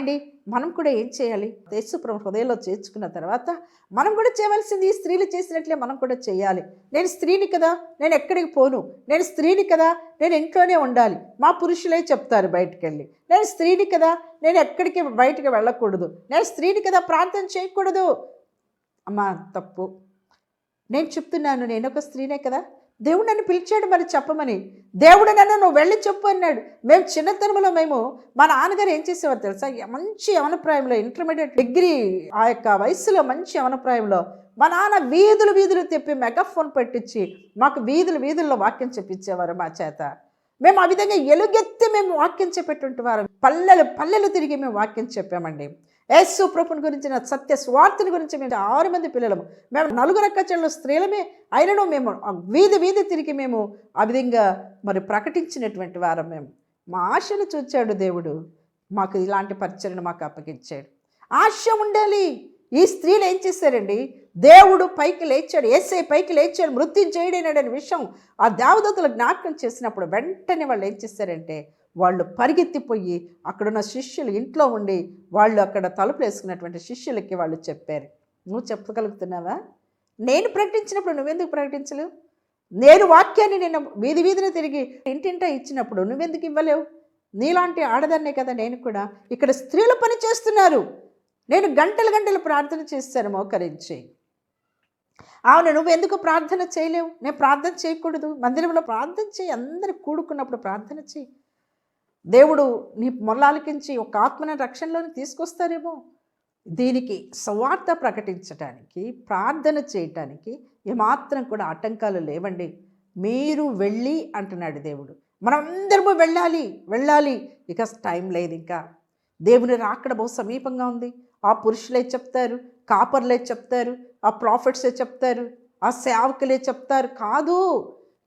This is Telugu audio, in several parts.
అండి. మనం కూడా ఏం చేయాలి? యేసుప్రభు హృదయంలో చేర్చుకున్న తర్వాత మనం కూడా చేయవలసింది స్త్రీలు చేసినట్లే మనం కూడా చేయాలి. నేను స్త్రీని కదా నేను ఎక్కడికి పోను? నేను స్త్రీని కదా నేను ఇంట్లోనే ఉండాలి. మా పురుషులే చెప్తారు బయటికి వెళ్ళి నేను స్త్రీని కదా నేను ఎక్కడికి బయటికి వెళ్ళకూడదు. నేను స్త్రీని కదా ప్రార్థన చేయకూడదు. అమ్మా తప్పు. నేను చెప్తున్నాను నేను ఒక స్త్రీనే కదా దేవుడు నన్ను పిలిచాడు మరి చెప్పమని. దేవుడు నన్ను నువ్వు వెళ్ళి చెప్పు అన్నాడు. మేము చిన్నతనంలో మేము మా నాన్నగారు ఏం చేసేవారు తెలుసా? మంచి యవనప్రాయంలో ఇంటర్మీడియట్ డిగ్రీ ఆ యొక్క వయసులో మంచి యవనప్రాయంలో మా నాన్న వీధులు వీధులు తిప్పి మెగాఫోన్ పెట్టించి మాకు వీధులు వీధుల్లో వాక్యం చెప్పించేవారు మా చేత. మేము ఆ విధంగా ఎలుగెత్తి మేము వాక్యం చెప్పేటువంటి వారు. పల్లెలు పల్లెలు తిరిగి మేము వాక్యం చెప్పామండి. యేసు ప్రభుని గురించిన సత్య స్వార్థని గురించి మేము ఆరు మంది పిల్లలము. మేము నలుగురు అక్కచెళ్ళు స్త్రీలమే అయినను మేము వీధి వీధి తిరిగి మేము ఆ విధంగా మరి ప్రకటించినటువంటి వారం మేము. మా ఆశను చూచాడు దేవుడు. మాకు ఇలాంటి పరిచయను మాకు అప్పగించాడు. ఆశ ఉండాలి. ఈ స్త్రీలు ఏం చేశారండి? దేవుడు పైకి లేచాడు ఏసే పైకి లేచాడు మృత్యు చేయడైనాడనే విషయం ఆ దేవదత్తులు జ్ఞాపకం చేసినప్పుడు వెంటనే వాళ్ళు ఏం చేశారంటే వాళ్ళు పరిగెత్తిపోయి అక్కడున్న శిష్యులు ఇంట్లో ఉండి వాళ్ళు అక్కడ తలుపులు వేసుకున్నటువంటి శిష్యులకి వాళ్ళు చెప్పారు. నువ్వు చెప్పగలుగుతున్నావా? నేను ప్రకటించినప్పుడు నువ్వెందుకు ప్రకటించలేవు? నేను వాక్యాన్ని నేను వీధి వీధిని తిరిగి ఇంటింటా ఇచ్చినప్పుడు నువ్వెందుకు ఇవ్వలేవు? నీలాంటి ఆడదాన్నే కదా నేను కూడా ఇక్కడ స్త్రీలు పని చేస్తున్నారు. నేను గంటలు గంటలు ప్రార్థన చేస్తాను మోకరించి. అవును నువ్వు ఎందుకు ప్రార్థన చేయలేవు? నేను ప్రార్థన చేయకూడదు. మందిరంలో ప్రార్థన చేయి. అందరు కూడుకున్నప్పుడు ప్రార్థన చేయి. దేవుడు నీ మొల్లాలకించి ఒక ఆత్మని రక్షణలోని తీసుకొస్తారేమో? దీనికి సువార్త ప్రకటించటానికి ప్రార్థన చేయటానికి ఏమాత్రం కూడా ఆటంకాలు లేవండి. మీరు వెళ్ళి అంటున్నాడు దేవుడు. మనందరము వెళ్ళాలి వెళ్ళాలి. ఇక టైం లేదు ఇంకా. దేవుని రాకడ బహు సమీపంగా ఉంది. ఆ పురుషులే చెప్తారు కాపర్లే చెప్తారు ఆ ప్రాఫిట్సే చెప్తారు ఆ సేవకులే చెప్తారు. కాదు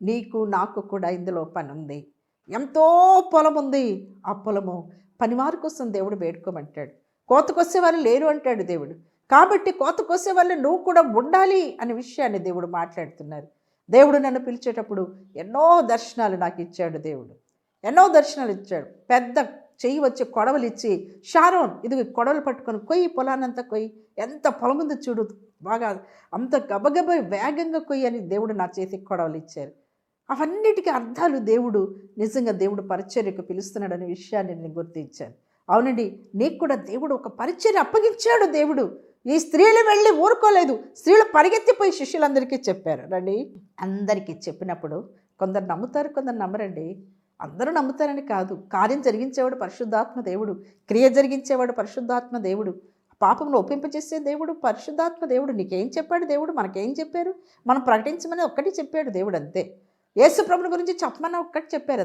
నీకు నాకు కూడా ఇందులో పని ఉంది. ఎంతో పొలం ఉంది ఆ పొలము. పనివారి కోసం దేవుడు వేడుకోమంటాడు. కోతకొచ్చే వాళ్ళు లేరు అంటాడు దేవుడు. కాబట్టి కోతకొచ్చే వాళ్ళు నువ్వు కూడా ఉండాలి అనే విషయాన్ని దేవుడు మాట్లాడుతున్నారు. దేవుడు నన్ను పిలిచేటప్పుడు ఎన్నో దర్శనాలు నాకు ఇచ్చాడు దేవుడు. ఎన్నో దర్శనాలు ఇచ్చాడు. పెద్ద చెయ్యి వచ్చి కొడవలు ఇచ్చి షారోన్ ఇది కొడవలు పట్టుకొని కొయ్యి పొలానంతా కొయ్యి. ఎంత పొలం ఉంది చూడు బాగా అంత గబగబ వేగంగా కొయ్యి అని దేవుడు నా చేతికి కొడవలు ఇచ్చారు. అవన్నిటికీ అర్థాలు దేవుడు నిజంగా దేవుడు పరిచర్యకు పిలుస్తున్నాడు అనే విషయాన్ని నేను గుర్తించాను. అవునండి నీకు కూడా దేవుడు ఒక పరిచర్య అప్పగించాడు దేవుడు. ఈ స్త్రీలు వెళ్ళి ఊరుకోలేదు. స్త్రీలు పరిగెత్తిపోయి శిష్యులందరికీ చెప్పారు. రండి అందరికీ చెప్పినప్పుడు కొందరు నమ్ముతారు కొందరు నమ్మరండి. అందరూ నమ్ముతారని కాదు. కార్యం జరిగించేవాడు పరిశుద్ధాత్మ దేవుడు. క్రియ జరిగించేవాడు పరిశుద్ధాత్మ దేవుడు. పాపమును ఒప్పింపజేసే దేవుడు పరిశుద్ధాత్మ దేవుడు. నీకేం చెప్పాడు దేవుడు? మనకేం చెప్పారు? మనం ప్రకటించమని ఒక్కటి చెప్పాడు దేవుడు అంతే. యేసు ప్రభుని గురించి చెప్పమని ఒక్కటి చెప్పారు.